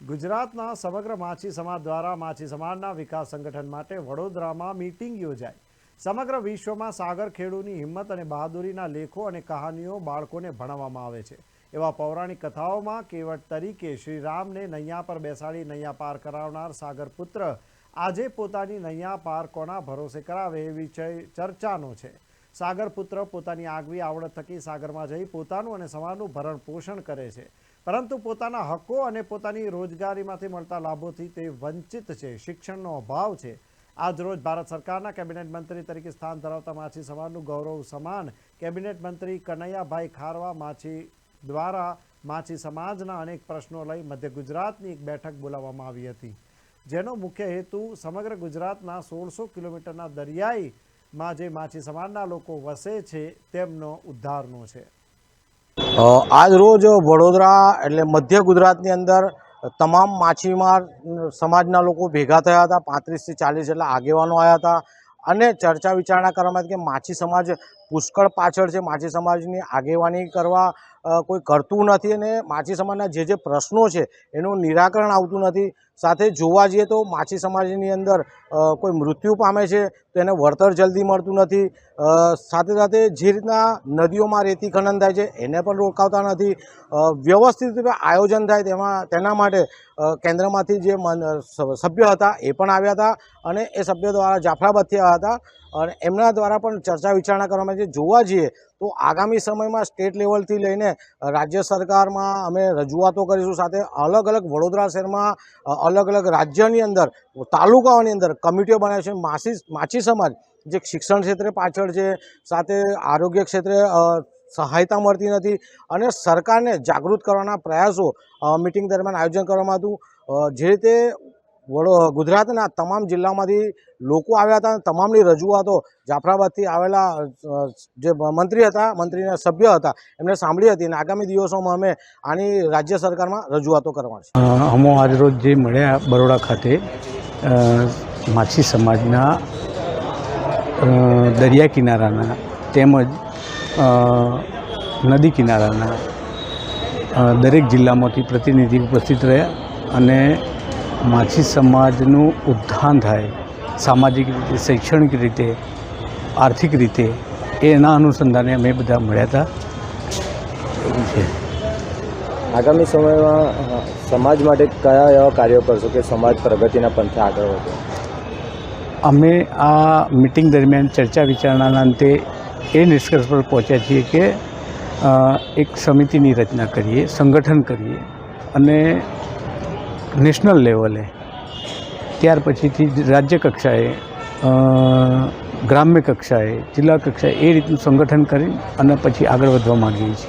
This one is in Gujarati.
ગુજરાતના સમગ્ર માછી સમાજ દ્વારા માછી સમાજના વિકાસ સંગઠન માટે વડોદરામાં મીટિંગ યોજાઈ. સમગ્ર વિશ્વમાં સાગર ખેડૂની હિંમત અને બહાદુરીના લેખો અને કહાનીઓ બાળકોને ભણાવવામાં આવે છે. એવા પૌરાણિક કથાઓમાં કેવટ તરીકે શ્રી રામને નૈયા પર બેસાડી નૈયા પાર કરાવનાર સાગર પુત્ર આજે પોતાની નૈયા પાર કોના ભરોસે કરાવે એ વિષય ચર્ચાનો છે. સાગર પુત્ર પોતાની આગવી આવડત થકી સાગરમાં જઈ પોતાનું અને સમાજનું ભરણ પોષણ કરે છે. પરંતુ પોતાના હકો અને પોતાની રોજગારીમાંથી મળતા લાભોથી તે વંચિત છે. શિક્ષણનો અભાવ છે. આજરોજ ભારત સરકારના કેબિનેટ મંત્રી તરીકે સ્થાન ધરાવતા માછી સમાજનું ગૌરવ સમાન કેબિનેટ મંત્રી કનૈયાભાઈ ખારવા માછી દ્વારા માછી સમાજના અનેક પ્રશ્નો લઈ મધ્ય ગુજરાતની એક બેઠક બોલાવવામાં આવી હતી. જેનો મુખ્ય હેતુ સમગ્ર ગુજરાતના સોળસો કિલોમીટરના દરિયાઈમાં જે માછી સમાજના લોકો વસે છે, તેમનો ઉદ્ધારનો છે. આજ રોજ વડોદરા એટલે મધ્ય ગુજરાતની અંદર તમામ માછીમાર સમાજના લોકો ભેગા થયા હતા, પાંત્રીસથી ચાલીસ જેટલા આગેવાનો આવ્યા હતા અને ચર્ચા વિચારણા કરવામાં આવી કે માછી સમાજ પુષ્કળ પાછળ છે માછી સમાજની આગેવાની કરવા કોઈ કરતું નથી અને માછી સમાજના જે જે પ્રશ્નો છે એનું નિરાકરણ આવતું નથી. સાથે જોવા જઈએ તો માછી સમાજની અંદર કોઈ મૃત્યુ પામે છે તો એને વળતર જલ્દી મળતું નથી. સાથે સાથે જે રીતના નદીઓમાં રેતી ખનન થાય છે એને પણ રોકાવતા નથી. વ્યવસ્થિત રૂપે આયોજન થાય તેમાં, તેના માટે કેન્દ્રમાંથી જે સભ્ય હતા એ પણ આવ્યા હતા અને એ સભ્ય દ્વારા જાફરાબાદથી આવ્યા હતા. અને એમના દ્વારા પણ ચર્ચા વિચારણા કરવામાં આવી છે. જોવા જઈએ તો આગામી સમયમાં સ્ટેટ લેવલથી લઈને રાજ્ય સરકારમાં અમે રજૂઆતો કરીશું સાથે અલગ અલગ વડોદરા શહેરમાં અલગ અલગ રાજ્યની અંદર, તાલુકાઓની અંદર કમિટીઓ બનાવી છે. માસી, માછી સમાજ, જે શિક્ષણ ક્ષેત્રે પાછળ છે, સાથે આરોગ્ય ક્ષેત્રે સહાયતા મળતી નથી અને સરકારને જાગૃત કરવાના પ્રયાસો મિટિંગ દરમિયાન આયોજન કરવામાં હતું જે રીતે વડો ગુજરાતના તમામ જિલ્લામાંથી લોકો આવ્યા હતા તમામની રજૂઆતો જાફરાબાદથી આવેલા જે મંત્રી હતા, મંત્રીના સભ્ય હતા, એમને સાંભળી હતી અને આગામી દિવસોમાં અમે આની રાજ્ય સરકારમાં રજૂઆતો કરવાની અમો આજરોજ જે મળ્યા બરોડા ખાતે માછી સમાજના દરિયા કિનારાના તેમજ નદી કિનારાના દરેક જિલ્લામાંથી પ્રતિનિધિ ઉપસ્થિત રહ્યા અને માછી સમાજનું ઉત્થાન થાય સામાજિક રીતે શૈક્ષણિક રીતે આર્થિક રીતે એના અનુસંધાને અમે બધા મળ્યા હતા. એવું છે. આગામી સમયમાં સમાજ માટે કયા એવા કાર્યો કરશો કે સમાજ પ્રગતિના પંથે આગળ વધે? અમે આ મિટિંગ દરમિયાન ચર્ચા વિચારણાના અંતે એ નિષ્કર્ષ પર પહોંચ્યા છીએ કે એક સમિતિની રચના કરીએ સંગઠન કરીએ અને નેશનલ લેવલે. ત્યાર પછીથી રાજ્ય કક્ષાએ ગ્રામ્ય કક્ષાએ, જિલ્લા કક્ષાએ એ રીતનું સંગઠન કરી અને પછી આગળ વધવા માગીએ છીએ.